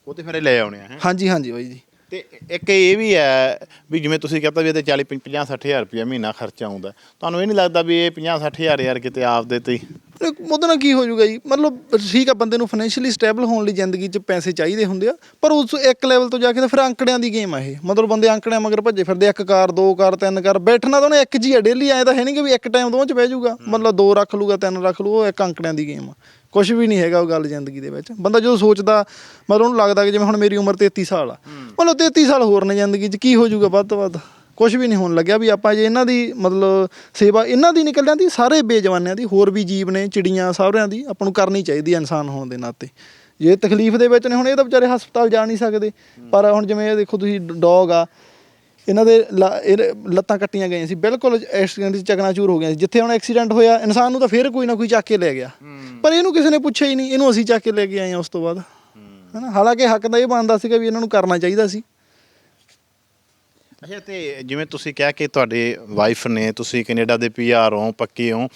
ਉਹ ਤੇ ਫਿਰ ਇਹ ਲੈ ਆਉਣੇ ਆ ਹੈਂ। ਹਾਂਜੀ ਹਾਂਜੀ ਬਾਈ ਜੀ। ਤੇ ਇੱਕ ਇਹ ਵੀ ਹੈ ਵੀ ਜਿਵੇਂ ਤੁਸੀਂ ਕਹਿੰਦਾ ਵੀ ਇਹਦੇ 40 50 60000 ਰੁਪਏ ਮਹੀਨਾ ਖਰਚਾ ਆਉਂਦਾ। ਤੁਹਾਨੂੰ ਇਹ ਨਹੀਂ ਲੱਗਦਾ ਵੀ ਇਹ 50 60000 ਯਾਰ ਕਿਤੇ ਆਪਦੇ ਤੇ ਹੀ ਉਹਦੇ ਨਾਲ ਕੀ ਹੋ ਜਾਊਗਾ ਜੀ? ਮਤਲਬ ਠੀਕ ਆ ਬੰਦੇ ਨੂੰ ਫਾਈਨੈਂਸ਼ੀਅਲੀ ਸਟੇਬਲ ਹੋਣ ਲਈ ਜ਼ਿੰਦਗੀ 'ਚ ਪੈਸੇ ਚਾਹੀਦੇ ਹੁੰਦੇ ਆ ਪਰ ਉਸ ਇੱਕ ਲੈਵਲ ਤੋਂ ਜਾ ਕੇ ਤਾਂ ਫਿਰ ਅੰਕੜਿਆਂ ਦੀ ਗੇਮ ਆ ਇਹ। ਮਤਲਬ ਬੰਦੇ ਅੰਕੜਿਆਂ ਮਗਰ ਭੱਜੇ ਫਿਰਦੇ ਇੱਕ ਕਾਰ ਦੋ ਕਾਰ ਤਿੰਨ ਕਾਰ ਬੈਠਣਾ ਤਾਂ ਉਹਨੇ ਇੱਕ ਜੀ ਆ ਡੇਲੀ ਆਏ ਤਾਂ ਹੈ ਨਹੀਂ ਕਿ ਵੀ ਇੱਕ ਟਾਈਮ ਦੋਵਾਂ 'ਚ ਬਹਿ ਜਾਊਗਾ। ਮਤਲਬ ਦੋ ਰੱਖ ਲੂਗਾ ਤਿੰਨ ਰੱਖ ਲੂ ਉਹ ਇੱਕ ਅੰਕੜਿਆਂ ਦੀ ਗੇਮ ਆ। ਕੁਝ ਵੀ ਨਹੀਂ ਹੈਗਾ ਉਹ ਗੱਲ ਜ਼ਿੰਦਗੀ ਦੇ ਵਿੱਚ। ਬੰਦਾ ਜਦੋਂ ਸੋਚਦਾ ਮਤਲਬ ਉਹਨੂੰ ਲੱਗਦਾ ਕਿ ਜਿਵੇਂ ਹੁਣ ਮੇਰੀ ਉਮਰ 33 ਸਾਲ ਆ। ਮਤਲਬ 33 ਸਾਲ ਹੋਰ ਨੇ ਜ਼ਿੰਦਗੀ 'ਚ ਕੀ ਹੋ ਜਾਊਗਾ ਵੱਧ ਤੋਂ ਵੱਧ? ਕੁਝ ਵੀ ਨਹੀਂ ਹੋਣ ਲੱਗਿਆ ਵੀ ਆਪਾਂ ਜੇ ਇਹਨਾਂ ਦੀ ਮਤਲਬ ਸੇਵਾ ਇਹਨਾਂ ਦੀ ਨਿਕਲ ਜਾਂਦੀ ਸਾਰੇ ਬੇਜਵਾਨਿਆਂ ਦੀ ਹੋਰ ਵੀ ਜੀਵ ਨੇ ਚਿੜੀਆਂ ਸਾਰਿਆਂ ਦੀ ਆਪਾਂ ਨੂੰ ਕਰਨੀ ਚਾਹੀਦੀ ਹੈ ਇਨਸਾਨ ਹੋਣ ਦੇ ਨਾਤੇ। ਜੇ ਤਕਲੀਫ ਦੇ ਵਿੱਚ ਨੇ ਹੁਣ ਇਹ ਤਾਂ ਵਿਚਾਰੇ ਹਸਪਤਾਲ ਜਾ ਨਹੀਂ ਸਕਦੇ। ਪਰ ਹੁਣ ਜਿਵੇਂ ਇਹ ਦੇਖੋ ਤੁਸੀਂ ਡੌਗ ਆ ਇਹਨਾਂ ਦੇ ਲੱਤਾਂ ਕੱਟੀਆਂ ਗਈਆਂ ਸੀ। ਬਿਲਕੁਲ ਐਕਸੀਡੈਂਟ ਚਕਨਾਚੂਰ ਹੋ ਗਿਆ ਸੀ। ਜਿੱਥੇ ਹੁਣ ਐਕਸੀਡੈਂਟ ਹੋਇਆ ਇਨਸਾਨ ਨੂੰ ਤਾਂ ਫਿਰ ਕੋਈ ਨਾ ਕੋਈ ਚੱਕ ਕੇ ਲੈ ਗਿਆ। ਪਰ ਇਹਨੂੰ ਕਿਸੇ ਨੇ ਪੁੱਛਿਆ ਹੀ ਨਹੀਂ। ਇਹਨੂੰ ਅਸੀਂ ਚੱਕ ਕੇ ਲੈ ਕੇ ਆਏ ਹਾਂ ਉਸ ਤੋਂ ਬਾਅਦ। ਹਨਾ ਹਾਲਾਂਕਿ ਹੱਕ ਤਾਂ ਇਹ ਬਣਦਾ ਸੀਗਾ ਵੀ ਇਹਨਾਂ ਨੂੰ ਕਰਨਾ ਚਾਹੀਦਾ ਸੀ। ਅੱਛਾ, ਤੇ ਜਿਵੇਂ ਤੁਸੀਂ ਕਿਹਾ ਕਿ ਤੁਹਾਡੇ ਵਾਈਫ ਨੇ, ਤੁਸੀਂ ਕੈਨੇਡਾ ਦੇ ਪੀਆਰ ਹੋ, ਪੱਕੇ ਹੋ,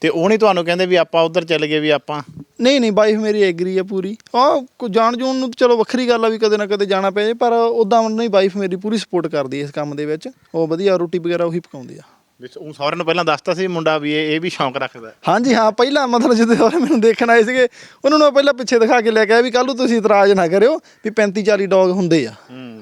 ਤੇ ਉਹ ਨਹੀਂ ਤੁਹਾਨੂੰ ਕਹਿੰਦੇ ਵੀ ਆਪਾਂ ਉਧਰ ਚੱਲ ਗਏ ਵੀ ਆਪਾਂ? ਨਹੀਂ ਨਹੀਂ ਵਾਈਫ ਮੇਰੀ ਐਗਰੀ ਆ ਪੂਰੀ। ਆ ਜਾਣ ਜੂਣ ਨੂੰ ਚਲੋ ਵੱਖਰੀ ਗੱਲ ਆ ਵੀ ਕਦੇ ਨਾ ਕਦੇ ਜਾਣਾ ਪੈ ਜੇ, ਪਰ ਉਦਾਂ ਨਹੀਂ ਵਾਈਫ ਮੇਰੀ ਪੂਰੀ ਸਪੋਰਟ ਕਰਦੀ ਇਸ ਕੰਮ ਦੇ ਵਿੱਚ। ਉਹ ਵਧੀਆ ਰੋਟੀ ਵਗੈਰਾ ਉਹੀ ਪਕਾਉਂਦੀ ਆ। ਵੀ ਉਹ ਨੂੰ ਪਹਿਲਾਂ ਦੱਸਤਾ ਸੀ ਮੁੰਡਾ ਵੀ ਇਹ ਇਹ ਵੀ ਸ਼ੌਂਕ ਰੱਖਦਾ। ਹਾਂਜੀ ਹਾਂ ਪਹਿਲਾਂ ਮਤਲਬ ਜਦੋਂ ਉਹ ਮੈਨੂੰ ਦੇਖਣ ਆਏ ਸੀਗੇ ਉਹਨਾਂ ਨੂੰ ਪਹਿਲਾਂ ਪਿੱਛੇ ਦਿਖਾ ਕੇ ਲੈ ਕੇ ਆਇਆ ਵੀ ਕੱਲ ਨੂੰ ਤੁਸੀਂ ਇਤਰਾਜ਼ ਨਾ ਕਰਿਓ ਵੀ 35 40 ਡੌਗ ਹੁੰਦੇ ਆ।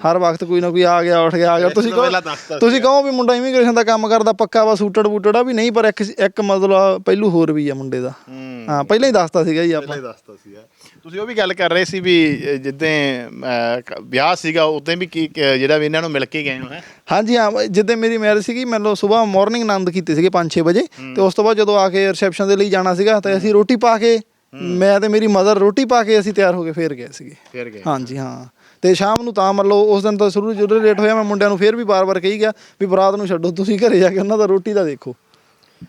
ਹਰ ਵਕਤ ਕੋਈ ਨਾ ਕੋਈ ਆ ਗਿਆ ਉੱਠ ਗਿਆ ਆ ਗਿਆ। ਤੁਸੀਂ ਤੋਂ ਪਹਿਲਾਂ ਦੱਸਤਾ ਕਹੋ ਤੁਸੀਂ ਕਹੋ ਵੀ ਮੁੰਡਾ ਇਮੀਗ੍ਰੇਸ਼ਨ ਦਾ ਕੰਮ ਕਰਦਾ ਪੱਕਾ ਵਾ ਸੂਟਡ ਬੂਟਡ ਆ ਵੀ ਨਹੀਂ ਪਰ ਇੱਕ ਇੱਕ ਮਤਲਬ ਪਹਿਲੂ ਹੋਰ ਵੀ ਆ ਮੁੰਡੇ ਦਾ। ਹੂੰ। ਹਾਂ ਪਹਿਲਾਂ ਹੀ ਦੱਸਤਾ ਸੀਗਾ ਜੀ ਆਪਾਂ। ਪਹਿਲਾਂ ਹੀ ਦੱਸਤਾ ਸੀਗਾ। ਤੁਸੀਂ ਉਹ ਵੀ ਗੱਲ ਕਰ ਰਹੇ ਸੀ ਵੀ ਜਿੱਦਾਂ ਕ- ਵਿਆਹ ਸੀਗਾ ਉਦੋਂ ਵੀ ਕੀ ਕ- ਜਿਹੜਾ ਵੀ ਇਹਨਾਂ ਨੂੰ ਮਿਲ ਕੇ ਗਏ ਹੋ ਹੈ? ਹਾਂਜੀ ਹਾਂ ਜਿੱਦਾਂ ਮੇਰੀ ਮੈਰਿਜ ਸੀਗੀ ਮੈਨੂੰ ਸਵੇਰ ਮਾਰਨਿੰਗ ਆਨੰਦ ਕੀਤੇ ਸੀਗੇ 5-6 ਵਜੇ ਤੇ ਉਸ ਤੋਂ ਬਾਅਦ ਜਦੋਂ ਆ ਕੇ ਰਿਸੈਪਸ਼ਨ ਦੇ ਲਈ ਜਾਣਾ ਸੀਗਾ ਤੇ ਅਸੀਂ ਰੋਟੀ ਪਾ ਕੇ ਮੈਂ ਤੇ ਮੇਰੀ ਮਦਰ ਰੋਟੀ ਪਾ ਕੇ ਅਸੀਂ ਤਿਆਰ ਹੋ ਕੇ ਫੇਰ ਗਏ ਸੀਗੇ। ਫੇਰ ਗਏ। ਹਾਂਜੀ ਹਾਂ। ਤੇ ਸ਼ਾਮ ਨੂੰ ਤਾਂ ਮੰਨ ਲਓ ਉਸ ਦਿਨ ਤਾਂ ਸ਼ੁਰੂ ਜਦੋਂ ਲੇਟ ਹੋਇਆ ਮੈਂ ਮੁੰਡਿਆਂ ਨੂੰ ਫੇਰ ਵੀ ਬਾਰ-ਬਾਰ ਕਹੀ ਗਿਆ ਵੀ ਬਰਾਤ ਨੂੰ ਛੱਡੋ ਤੁਸੀਂ ਘਰੇ ਜਾ ਕੇ ਉਹਨਾਂ ਦਾ ਰੋਟੀ ਦਾ ਦੇਖੋ।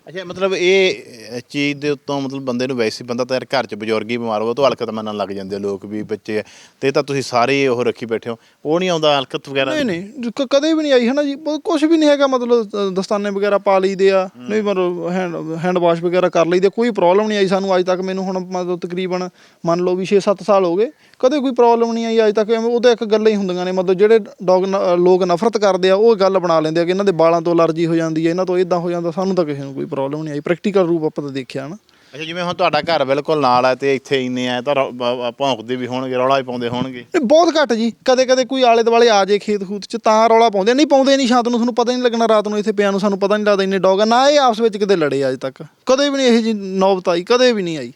ਅੱਛਾ ਮਤਲਬ ਇਹ ਅਹ, ਚੀਜ਼ ਦੇ ਉੱਤੋਂ ਮਤਲਬ ਬੰਦੇ ਨੂੰ ਵੈਸੇ ਹੀ ਬੰਦਾ ਤਾਂ ਯਾਰ ਘਰ 'ਚ ਬਜ਼ੁਰਗ ਹੀ ਬਿਮਾਰ ਹੋਵੇ ਤਾਂ ਹਲਕਤ ਮੰਨਣ ਲੱਗ ਜਾਂਦੇ ਆ ਲੋਕ ਵੀ ਬੱਚੇ ਆ। ਤੇ ਇਹ ਤਾਂ ਤੁਸੀਂ ਸਾਰੇ ਉਹ ਰੱਖੀ ਬੈਠੇ ਹੋ। ਉਹ ਨਹੀਂ ਆਉਂਦਾ ਹਲਕਤ ਵਗੈਰਾ? ਨਹੀਂ ਨਹੀਂ ਕ- ਕਦੇ ਵੀ ਨਹੀਂ ਆਈ ਹੈ ਨਾ ਜੀ ਕੁਝ ਵੀ ਨਹੀਂ ਹੈਗਾ ਮਤਲਬ ਅ, ਦਸਤਾਨੇ ਵਗੈਰਾ ਪਾ ਲਈਦੇ ਆ। ਨਹੀਂ ਮਤਲਬ ਹੈਂਡ ਹੈਂਡ ਵਾਸ਼ ਵਗੈਰਾ ਕਰ ਲਈਦੇ। ਕੋਈ ਪ੍ਰੋਬਲਮ ਨਹੀਂ ਆਈ ਸਾਨੂੰ ਅੱਜ ਤੱਕ। ਮੈਨੂੰ ਹੁਣ ਮਤਲਬ ਤਕਰੀਬਨ ਮੰਨ ਲਓ ਵੀ 6-7 ਸਾਲ ਹੋ ਗਏ। ਕਦੇ ਕੋਈ ਪ੍ਰੋਬਲਮ ਨਹੀਂ ਆਈ ਅੱਜ ਤੱਕ। ਐਵੇਂ ਉਹ ਤਾਂ ਇੱਕ ਗੱਲਾਂ ਹੀ ਹੁੰਦੀਆਂ ਨੇ। ਮਤਲਬ ਜਿਹੜੇ ਡੌਗ ਲੋਕ ਨਫ਼ਰਤ ਕਰਦੇ ਆ ਉਹ ਗੱਲ ਬਣਾ ਲੈਂਦੇ ਆ ਕਿ ਇਹਨਾਂ ਦੇ ਵਾਲਾਂ ਤੋਂ ਅਲਰਜੀ ਹੋ ਜਾਂਦੀ ਹੈ ਇਹਨਾਂ ਤੋਂ ਇਦਾਂ ਹੋ ਜਾਂਦਾ ਸਾਨੂੰ ਤਾਂ ਕਿਸੇ ਨੂੰ ਕੋਈ ਪ੍ਰੋਬਲਮ ਨਹੀਂ ਆਈ। ਪ੍ਰੈਕਟੀਕਲ ਰੂਪ ਆਪਾਂ ਤਾਂ ਦੇਖਿਆ ਨਾ। ਅੱਛਾ ਜਿਵੇਂ ਹੁਣ ਤੁਹਾਡਾ ਘਰ ਬਿਲਕੁਲ ਨਾਲ ਹੈ ਤੇ ਇੱਥੇ ਇੰਨੇ ਆ ਤਾਂ ਰੌ- ਬ- ਬ- ਭੌਂਕਦੇ ਵੀ ਹੋਣਗੇ ਰੌਲਾ ਵੀ ਪਾਉਂਦੇ ਹੋਣਗੇ। ਇਹ ਬਹੁਤ ਘੱਟ ਜੀ। ਕਦੇ ਕਦੇ ਕੋਈ ਆਲੇ ਦੁਆਲੇ ਆ ਜੇ ਖੇਤ ਖੂਤ ਚ ਤਾਂ ਰੌਲਾ ਪਾਉਂਦੇ ਆ। ਨਹੀਂ ਪਾਉਂਦੇ ਨਹੀਂ ਸ਼ਾਂਤ ਨੂੰ ਤੁਹਾਨੂੰ ਪਤਾ ਨਹੀਂ ਲੱਗਣਾ ਰਾਤ ਨੂੰ ਇੱਥੇ ਪਿਆ ਨੂੰ ਸਾਨੂੰ ਪਤਾ ਨਹੀਂ ਲੱਗਦਾ ਇੰਨੇ ਡੌਗ ਆ। ਨਾ ਇਹ ਆਪਸ ਵਿੱਚ ਕਿਤੇ ਲੜੇ ਅੱਜ ਤੱਕ। ਕਦੇ ਵੀ ਨਹੀਂ ਇਹ ਜੀ ਨੌਬਤ ਆਈ ਕਦੇ ਵੀ ਨਹੀਂ ਆਈ।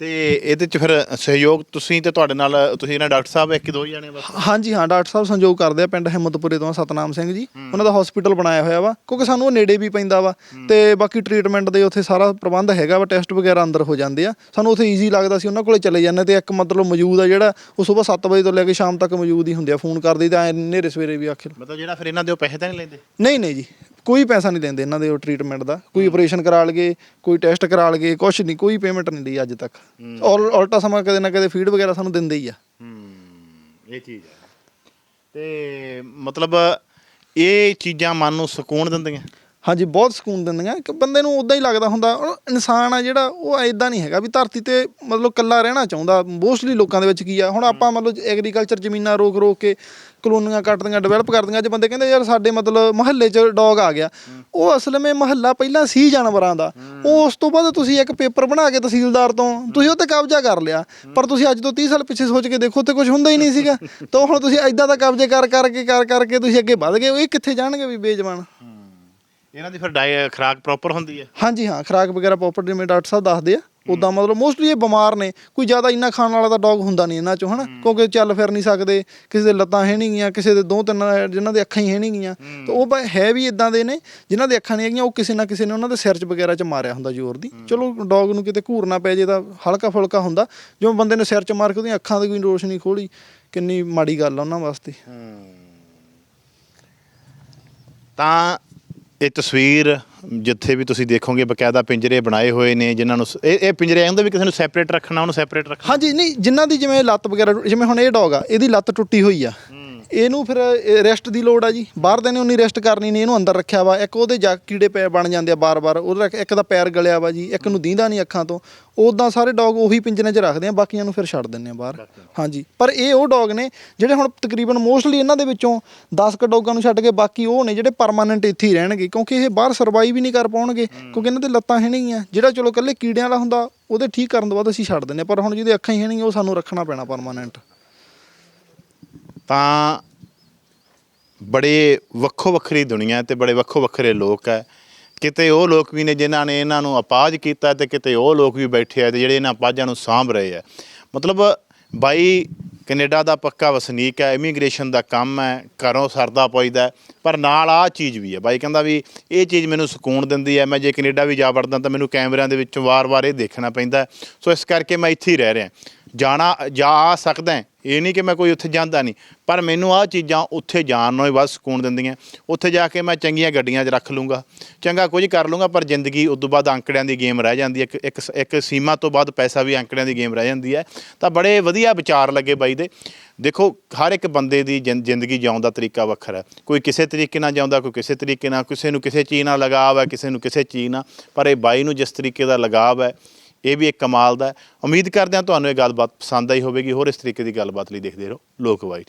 ਤੇ ਇਹਦੇ ਚ ਫਿਰ ਸਹਿਯੋਗ ਤੁਸੀਂ ਤੇ ਤੁਹਾਡੇ ਨਾਲ ਤੁਸੀਂ ਇਹਨਾਂ ਡਾਕਟਰ ਸਾਹਿਬ ਇੱਕ ਦੋ ਹੀ ਜਾਣੇ ਬਸ? ਹਾਂਜੀ ਹਾਂ ਡਾਕਟਰ ਸਾਹਿਬ ਸੰਯੋਗ ਕਰਦੇ ਆ ਪਿੰਡ ਹਿੰਮਤਪੁਰੇ ਤੋਂ ਸਤਨਾਮ ਸਿੰਘ ਜੀ। ਉਹਨਾਂ ਦਾ ਹਸਪੀਟਲ ਬਣਾਇਆ ਹੋਇਆ ਵਾ ਕਿਉਂਕਿ ਸਾਨੂੰ ਉਹ ਨੇੜੇ ਵੀ ਪੈਂਦਾ ਵਾ। ਤੇ ਬਾਕੀ ਟ੍ਰੀਟਮੈਂਟ ਦੇ ਉੱਥੇ ਸਾਰਾ ਪ੍ਰਬੰਧ ਹੈਗਾ ਵਾ ਟੈਸਟ ਵਗੈਰਾ ਅੰਦਰ ਹੋ ਜਾਂਦੇ ਆ। ਸਾਨੂੰ ਉੱਥੇ ਈਜ਼ੀ ਲੱਗਦਾ ਸੀ ਉਹਨਾਂ ਕੋਲੇ ਚਲੇ ਜਾਂਦੇ ਤੇ ਇੱਕ ਮਤਲਬ ਮੌਜੂਦ ਆ ਜਿਹੜਾ ਉਹ ਸਵੇਰ 7 ਵਜੇ ਤੋਂ ਲੈ ਕੇ ਸ਼ਾਮ ਤੱਕ ਮੌਜੂਦ ਹੀ ਹੁੰਦੇ ਆ ਫੋਨ ਕਰਦੇ ਤਾਂ ਨੇਰੇ ਸਵੇਰੇ ਵੀ ਆਖਿਰ। ਮਤਲਬ ਜਿਹੜਾ ਫਿਰ ਇਹਨਾਂ ਦੇ ਉਹ ਪੈਸੇ ਤਾਂ ਨਹੀਂ ਲੈਂਦੇ? ਨਹੀਂ ਨਹੀਂ ਜੀ ਕੋਈ ਪੈਸਾ ਨਹੀਂ ਦਿੰਦੇ ਇਹਨਾਂ ਦੇ ਉਹ ਟ੍ਰੀਟਮੈਂਟ ਦਾ। ਕੋਈ ਆਪਰੇਸ਼ਨ ਕਰਾ ਲਗੇ ਕੋਈ ਟੈਸਟ ਕਰਾ ਲਗੇ ਕੁਝ ਨਹੀਂ ਕੋਈ ਪੇਮੈਂਟ ਨਹੀਂ ਲਈ ਅੱਜ ਤੱਕ। ਔਰ ਉਲਟਾ ਸਮਾਂ ਕਦੇ ਨਾ ਕਦੇ ਫੀਡ ਵਗੈਰਾ ਸਾਨੂੰ ਦਿੰਦੇ ਹੀ ਆ। ਹੂੰ ਇਹ ਚੀਜ਼ ਹੈ ਤੇ ਮਤਲਬ ਇਹ ਚੀਜ਼ਾਂ ਮਨ ਨੂੰ ਸਕੂਨ ਦਿੰਦੀਆਂ? ਹਾਂਜੀ, ਬਹੁਤ ਸਕੂਨ ਦਿੰਦੀਆਂ। ਕਿ ਬੰਦੇ ਨੂੰ ਉਦਾਂ ਹੀ ਲੱਗਦਾ ਹੁੰਦਾ, ਉਹ ਇਨਸਾਨ ਆ ਜਿਹੜਾ, ਉਹ ਐਦਾਂ ਨਹੀਂ ਹੈਗਾ ਵੀ ਧਰਤੀ ਤੇ ਮਤਲਬ ਕੱਲਾ ਰਹਿਣਾ ਚਾਹੁੰਦਾ। ਮੋਸਟਲੀ ਲੋਕਾਂ ਦੇ ਵਿੱਚ ਕੀ ਆ, ਹੁਣ ਆਪਾਂ ਮਤਲਬ ਐਗਰੀਕਲਚਰ ਜ਼ਮੀਨਾਂ ਰੋਕ ਰੋਕ ਕੇ ਕਲੋਨੀਆਂ ਕੱਟਦੀਆਂ ਡਿਵੈਲਪ ਕਰਦੀਆਂ ਅੱਜ ਬੰਦੇ ਕਹਿੰਦੇ ਯਾਰ ਸਾਡੇ ਮਤਲਬ ਮਹੱਲੇ 'ਚ ਡੌਗ ਆ ਗਿਆ। ਉਹ ਅਸਲ ਵਿੱਚ ਮਹੱਲਾ ਪਹਿਲਾਂ ਸੀ ਜਾਨਵਰਾਂ ਦਾ। ਉਹ ਉਸ ਤੋਂ ਬਾਅਦ ਤੁਸੀਂ ਇੱਕ ਪੇਪਰ ਬਣਾ ਕੇ ਤਹਿਸੀਲਦਾਰ ਤੋਂ, ਤੁਸੀਂ ਉਹ ਤੇ ਕਬਜ਼ਾ ਕਰ ਲਿਆ। ਪਰ ਤੁਸੀਂ ਅੱਜ ਤੋਂ 30 ਸਾਲ ਪਿੱਛੇ ਸੋਚ ਕੇ ਦੇਖੋ ਤੇ ਕੁਝ ਹੁੰਦਾ ਹੀ ਨਹੀਂ ਸੀਗਾ। ਤਾਂ ਹੁਣ ਤੁਸੀਂ ਐਦਾਂ ਦਾ ਕਬਜ਼ੇ ਕਰ ਕਰਕੇ ਕਰ, ਕਰਕੇ ਤੁਸੀਂ ਅੱਗੇ ਵਧ ਗਏ ਇਹ ਕਿੱਥੇ ਜਾਣਗੇ ਵੀ ਬੇਜਵਾਨ? ਇਹਨਾਂ ਦੀ ਫਿਰ ਡਾਈ ਖੁਰਾਕ ਪ੍ਰੋਪਰ ਹੁੰਦੀ ਹੈ? ਹਾਂਜੀ ਹਾਂ ਖੁਰਾਕ ਵਗੈਰਾ ਪ੍ਰੋਪਰ ਜਿਵੇਂ ਡਾਕਟਰ ਸਾਹਿਬ ਦੱਸਦੇ ਆ ਉਦਾਂ ਮਤਲਬ ਮੋਸਟਲੀ ਇਹ ਬਿਮਾਰ ਨੇ ਕੋਈ ਜ਼ਿਆਦਾ ਇੰਨਾ ਖਾਣ ਵਾਲਾ ਤਾਂ ਡੌਗ ਹੁੰਦਾ ਨਹੀਂ ਇਹਨਾਂ ਚੋਂ ਹਨਾ? ਕਿਉਂਕਿ ਚੱਲ ਫਿਰ ਨਹੀਂ ਸਕਦੇ ਕਿਸੇ ਦੇ ਲੱਤਾਂ ਹੈ ਨਹੀਂ ਗੀਆਂ ਕਿਸੇ ਦੇ ਦੋ ਤਿੰਨ ਜਿਨ੍ਹਾਂ ਦੇ ਅੱਖਾਂ ਹੀ ਹੈ ਨਹੀਂ ਗੀਆਂ ਤਾਂ ਉਹ ਹੈ ਵੀ ਇਦਾਂ ਦੇ ਨੇ ਜਿਨ੍ਹਾਂ ਦੇ ਅੱਖਾਂ ਨਹੀਂ ਹੈਗੀਆਂ ਉਹ ਕਿਸੇ ਨਾ ਕਿਸੇ ਨੇ ਉਹਨਾਂ ਦੇ ਸਿਰ 'ਚ ਵਗੈਰਾ 'ਚ ਮਾਰਿਆ ਹੁੰਦਾ ਜ਼ੋਰ ਦੀ। ਚਲੋ ਡੌਗ ਨੂੰ ਕਿਤੇ ਘੂਰਨਾ ਪੈ ਜੇ ਤਾਂ ਹਲਕਾ ਫੁਲਕਾ ਹੁੰਦਾ ਜਿਵੇਂ ਬੰਦੇ ਨੇ ਸਿਰ 'ਚ ਮਾਰ ਕੇ ਉਹਦੀਆਂ ਅੱਖਾਂ ਦੀ ਕੋਈ ਰੋਸ਼ਨੀ ਖੋਲੀ ਕਿੰਨੀ ਮਾੜੀ ਗੱਲ ਆ ਉਹਨਾਂ ਵਾਸਤੇ। ਤਾਂ ਇਹ ਤਸਵੀਰ ਜਿੱਥੇ ਵੀ ਤੁਸੀਂ ਦੇਖੋਗੇ ਬਕਾਇਦਾ ਪਿੰਜਰੇ ਬਣਾਏ ਹੋਏ ਨੇ ਜਿਨ੍ਹਾਂ ਨੂੰ ਇਹ ਇਹ ਪਿੰਜਰੇ ਆਉਂਦੇ ਵੀ ਕਿਸੇ ਨੂੰ ਸੈਪਰੇਟ ਰੱਖਣਾ ਉਹਨੂੰ ਸੈਪਰੇਟ ਰੱਖਣਾ। ਹਾਂਜੀ ਨਹੀਂ ਜਿਨ੍ਹਾਂ ਦੀ ਜਿਵੇਂ ਲੱਤ ਵਗੈਰਾ ਜਿਵੇਂ ਹੁਣ ਇਹ ਡੌਗ ਆ ਇਹਦੀ ਲੱਤ ਟੁੱਟੀ ਹੋਈ ਆ। ਇਹਨੂੰ ਫਿਰ ਰੈਸਟ ਦੀ ਲੋੜ ਆ ਜੀ। ਬਾਹਰ ਦੇ ਨੇ ਉਨੀ ਰੈਸਟ ਕਰਨੀ ਨਹੀਂ ਇਹਨੂੰ ਅੰਦਰ ਰੱਖਿਆ ਵਾ। ਇੱਕ ਉਹਦੇ ਜਾ ਕੀੜੇ ਪੈ ਬਣ ਜਾਂਦੇ ਆ ਬਾਰ-ਬਾਰ। ਉਹਦਾ ਇੱਕ- ਇੱਕ ਦਾ ਪੈਰ ਗਲਿਆ ਵਾ ਜੀ ਇੱਕ ਨੂੰ ਦੀਂਦਾ ਨਹੀਂ ਅੱਖਾਂ ਤੋਂ। ਉਦਾਂ ਸਾਰੇ ਡੌਗ ਉਹੀ ਪਿੰਜਰੇ 'ਚ ਰੱਖਦੇ ਆ ਬਾਕੀਆਂ ਨੂੰ ਫਿਰ ਛੱਡ ਦਿੰਦੇ ਆ ਬਾਹਰ। ਹਾਂਜੀ ਪਰ ਇਹ ਉਹ ਡੌਗ ਨੇ ਜਿਹੜੇ ਹੁਣ ਤਕਰੀਬਨ ਮੋਸਟਲੀ ਇਹਨਾਂ ਦੇ ਵਿੱਚੋਂ 10 ਕ ਡੌਗਾਂ ਨੂੰ ਛੱਡ ਕੇ ਬਾਕੀ ਉਹ ਨੇ ਜਿਹੜੇ ਪਰਮਾਨੈਂਟ ਇੱਥੇ ਹੀ ਰਹਿਣਗੇ। ਕਿਉਂਕਿ ਇਹ ਬਾਹਰ ਸਰਵਾਈਵ ਵੀ ਨਹੀਂ ਕਰ ਪਾਉਣਗੇ ਕਿਉਂਕਿ ਇਹਨਾਂ ਦੇ ਲੱਤਾਂ ਹੈ ਨਹੀਂ ਆ। ਜਿਹੜਾ ਚਲੋ ਇਕੱਲੇ ਕੀੜਿਆਂ ਵਾਲਾ ਹੁੰਦਾ ਉਹਦੇ ਠੀਕ ਕਰਨ ਤੋਂ ਬਾਅਦ ਅਸੀਂ ਛੱਡ ਦਿੰਦੇ ਪਰ ਹੁਣ ਜਿਹਦੇ ਅੱਖਾਂ ਹੀ ਹੈ ਨਹੀਂ ਉਹ ਸਾਨੂੰ ਰੱਖਣਾ ਪੈਣਾ ਪਰਮਾਨੈਂਟ ਤਾਂ ਬੜੇ ਵੱਖੋ ਵੱਖਰੀ ਦੁਨੀਆ ਤੇ ਬੜੇ ਵੱਖੋ ਵੱਖਰੇ ਲੋਕ ਹੈ। ਕਿਤੇ ਉਹ ਲੋਕ ਵੀ ਨੇ ਜਿਨ੍ਹਾਂ ਨੇ ਇਹਨਾਂ ਨੂੰ ਅਪਾਜ ਕੀਤਾ ਤੇ ਕਿਤੇ ਉਹ ਲੋਕ ਵੀ ਬੈਠੇ ਆ ਤੇ ਜਿਹੜੇ ਇਹਨਾਂ ਅਪਾਜਾਂ ਨੂੰ ਸਾਂਭ ਰਹੇ ਆ ਮਤਲਬ ਬਾਈ ਕੈਨੇਡਾ ਦਾ ਪੱਕਾ ਵਸਨੀਕ ਹੈ, ਇਮੀਗ੍ਰੇਸ਼ਨ ਦਾ ਕੰਮ ਹੈ, ਘਰੋਂ ਸਰਦਾ ਪਈਦਾ ਪਰ ਨਾਲ ਆਹ ਚੀਜ਼ ਵੀ ਹੈ। ਬਾਈ ਕਹਿੰਦਾ ਵੀ ਇਹ ਚੀਜ਼ ਮੈਨੂੰ ਸਕੂਨ ਦਿੰਦੀ ਹੈ, ਮੈਂ ਜੇ ਕੈਨੇਡਾ ਵੀ ਜਾ ਵੜਦਾ ਤਾਂ ਮੈਨੂੰ ਕੈਮਰਿਆਂ ਦੇ ਵਿੱਚੋਂ ਵਾਰ-ਵਾਰ ਇਹ ਦੇਖਣਾ ਪੈਂਦਾ ਸੋ ਇਸ ਕਰਕੇ ਮੈਂ ਇੱਥੇ ਹੀ ਰਹਿ ਰਿਹਾ। ਜਾਣਾ, ਜਾ ਆ ਸਕਦਾ ਹੈ। ਇਹ ਨਹੀਂ ਕਿ ਮੈਂ ਕੋਈ ਉੱਥੇ ਜਾਂਦਾ ਨਹੀਂ। ਪਰ ਮੈਨੂੰ ਆਹ ਚੀਜ਼ਾਂ ਉੱਥੇ ਜਾਣ ਨੂੰ ਹੀ ਵੱਧ ਸਕੂਨ ਦਿੰਦੀਆਂ। ਉੱਥੇ ਜਾ ਕੇ ਮੈਂ ਚੰਗੀਆਂ ਗੱਡੀਆਂ 'ਚ ਰੱਖ ਲੂੰਗਾ। ਚੰਗਾ ਕੁਝ ਕਰ ਲੂੰਗਾ, ਪਰ ਜ਼ਿੰਦਗੀ ਉਸ ਤੋਂ ਬਾਅਦ ਅੰਕੜਿਆਂ ਦੀ ਗੇਮ ਰਹਿ ਜਾਂਦੀ ਹੈ। ਇੱਕ ਇੱਕ ਇੱਕ ਸੀਮਾ ਤੋਂ ਬਾਅਦ ਪੈਸਾ ਵੀ ਅੰਕੜਿਆਂ ਦੀ ਗੇਮ ਰਹਿ ਜਾਂਦੀ ਹੈ। ਤਾਂ ਬੜੇ ਵਧੀਆ ਵਿਚਾਰ ਲੱਗੇ ਬਾਈ ਦੇ। ਦੇਖੋ, ਹਰ ਇੱਕ ਬੰਦੇ ਦੀ ਜ਼ਿੰ- ਜ਼ਿੰਦਗੀ ਜਿਉਣ ਦਾ ਤਰੀਕਾ ਵੱਖਰਾ ਹੈ। ਕੋਈ ਕਿਸੇ ਤਰੀਕੇ ਨਾਲ ਜਿਉਂਦਾ, ਕੋਈ ਕਿਸੇ ਤਰੀਕੇ ਨਾਲ, ਕਿਸੇ ਨੂੰ ਕਿਸੇ ਚੀਜ਼ ਨਾਲ ਲਗਾਵ ਹੈ, ਕਿਸੇ ਨੂੰ ਕਿਸੇ ਚੀਜ਼ ਨਾਲ। ਪਰ ਇਹ ਬਾਈ ਨੂੰ ਜਿਸ ਤਰੀਕੇ ਦਾ ਲਗਾਵ ਹੈ ਇਹ ਵੀ ਇੱਕ ਕਮਾਲ ਦਾ ਉਮੀਦ ਕਰਦੇ ਹਾਂ ਤੁਹਾਨੂੰ ਇਹ ਗੱਲਬਾਤ ਪਸੰਦ ਆਈ ਹੋਵੇਗੀ। ਹੋਰ ਇਸ ਤਰੀਕੇ ਦੀ ਗੱਲਬਾਤ ਲਈ ਦੇਖਦੇ ਰਹੋ। ਲੋਕ ਵਾਈ